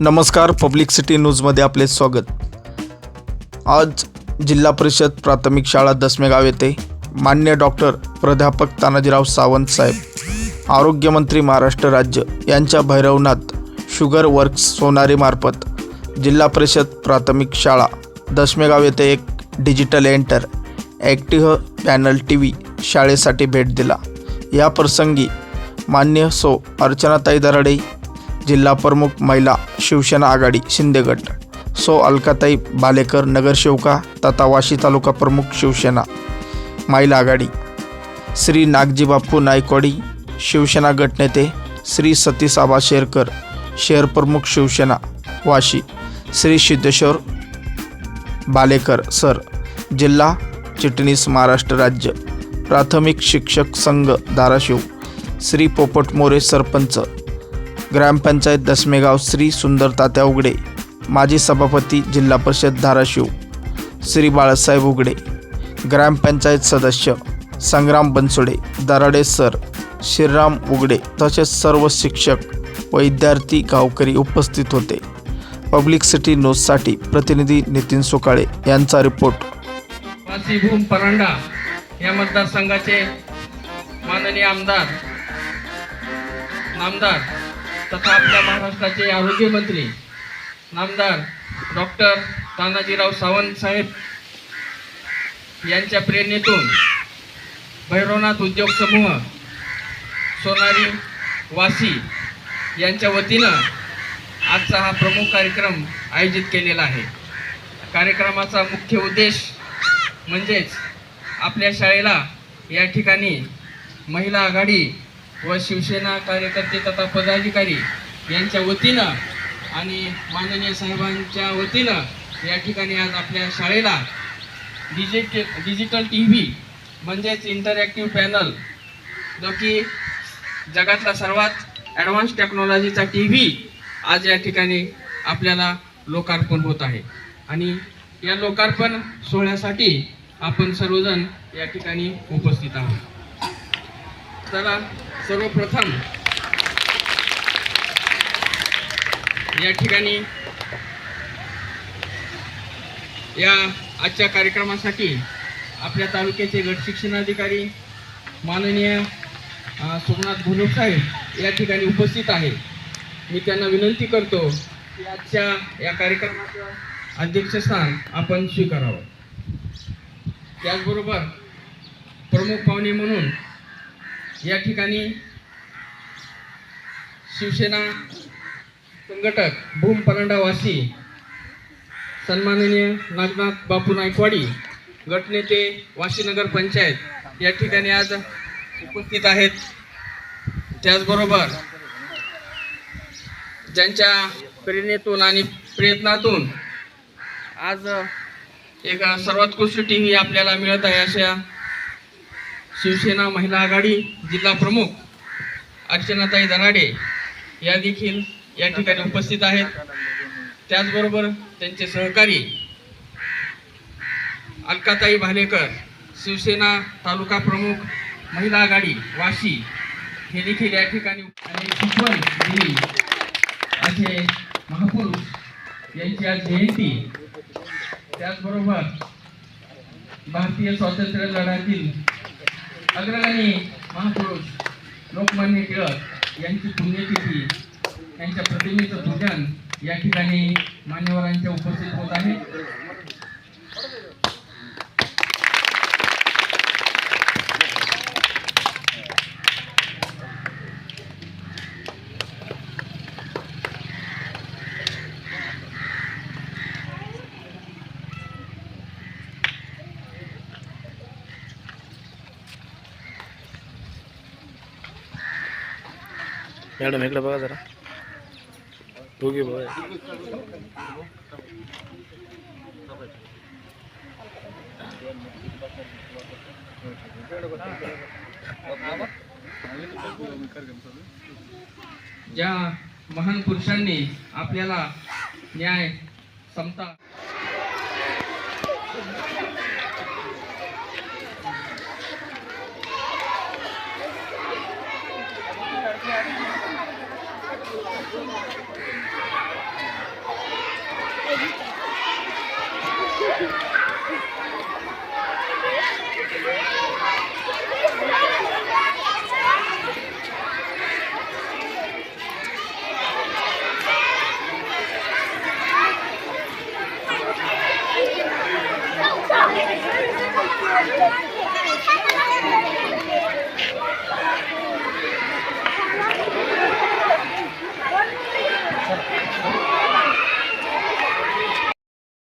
नमस्कार public city न्यूजमध्ये आपले स्वागत. आज जिल्हा परिषद प्राथमिक शाळा दसमेगाव येथे मान्य डॉक्टर प्राध्यापक तानाजीराव सावंत साहेब आरोग्यमंत्री महाराष्ट्र राज्य यांच्या भैरवनाथ शुगर वर्क्स सोनारीमार्फत जिल्हा परिषद प्राथमिक शाळा दसमेगाव येथे एक digital interactive panel T V शाळेसाठी भेट दिला. या प्रसंगी मान्य सो अर्चनाताई दराडे जिल्हा प्रमुख महिला शिवसेना आघाडी शिंदेगट सो अलकाताई बालेकर नगरसेवका तथा वाशी तालुका प्रमुख शिवसेना. महिला आघाडी. श्री नागजी बाप्पू नायकवाडी शिवसेना गटनेते श्री सतीश आबा शेरकर शहर प्रमुख शिवसेना वाशी. श्री सिद्धेश्वर बालेकर सर. जिल्हा चिटणीस महाराष्ट्र राज्य. प्राथमिक शिक्षक संघ धाराशिव. श्री पोपट मोरे सरपंच. ग्रामपंचायत दसमेगाव श्री सुंदर तात्या उघडे माजी सभापती जिल्हा परिषद धाराशिव श्री बाळासाहेब उघडे ग्रामपंचायत सदस्य संग्राम बनसोडे दराडे सर श्रीराम उघडे तसेच सर्व शिक्षक व विद्यार्थी गावकरी उपस्थित होते. पब्लिक सिटी न्यूजसाठी प्रतिनिधी नितीन सुकाळे यांचा रिपोर्ट. भूम या मतदारसंघाचे माननीय आमदार नामदार तथा आपल्या महाराष्ट्राचे आरोग्यमंत्री नामदार डॉक्टर तानाजीराव सावंत साहेब यांच्या प्रेरणेतून भैरवनाथ उद्योग समूह सोनारी वासी यांच्या वतीनं आजचा हा प्रमुख कार्यक्रम आयोजित केलेला आहे. कार्यक्रमाचा मुख्य उद्देश म्हणजेच आपल्या शाळेला या ठिकाणी महिला आघाडी व शिवसेना कार्यकर्ते तथा पदाधिकारी यांच्या वतीनं आणि माननीय साहेबांच्या वतीनं या ठिकाणी आज आपल्या शाळेला डिजिट डिजिटल टी व्ही म्हणजेच इंटरॅक्टिव्ह पॅनल जो की जगातला सर्वात ॲडव्हान्स टेक्नॉलॉजीचा टी व्ही आज या ठिकाणी आपल्याला लोकार्पण होत आहे. आणि या लोकार्पण सोहळ्यासाठी आपण सर्वजण या ठिकाणी उपस्थित आहोत. चला सर्वप्रथम या ठिकाणी या आजच्या कार्यक्रमासाठी आपल्या तालुक्याचे गट शिक्षणाधिकारी माननीय सोमनाथ घोलप साहेब या ठिकाणी उपस्थित आहे. मी त्यांना विनंती करतो की आजच्या या कार्यक्रमाचं अध्यक्षस्थान आपण स्वीकारावं. त्याचबरोबर प्रमुख पाहुणे म्हणून या ठिकाणी शिवसेना संघटक भूम परांडा वासी सन्माननीय नागनाथ बापू नायकवाडी गटनेते वाशीनगर पंचायत या ठिकाणी आज उपस्थित आहेत. त्याचबरोबर ज्यांच्या प्रेरणेतून आणि प्रयत्नातून आज एक सर्वोत्कृष्ट टी व्ही आपल्याला मिळत आहे अशा शिवसेना महिला आघाडी जिल्हा प्रमुख अर्चनाताई दराडे या देखील या ठिकाणी उपस्थित आहेत. त्याचबरोबर त्यांचे सहकारी अलकाताई भालेकर शिवसेना तालुका प्रमुख महिला आघाडी वाशी हे देखील या ठिकाणी आणि शिकवण दिली. असे महापुरुष यांची आज जयंती. त्याचबरोबर भारतीय स्वातंत्र्य लढ्यातील अग्रगणी महापुरुष लोकमान्य टिळक यांची पुण्यतिथी यांच्या प्रतिमेचं पूजन या ठिकाणी मान्यवरांच्या उपस्थित होत आहे. मॅडम इकडे बघा जरा दोघे बघा ज्या महान पुरुषांनी आपल्याला न्याय समता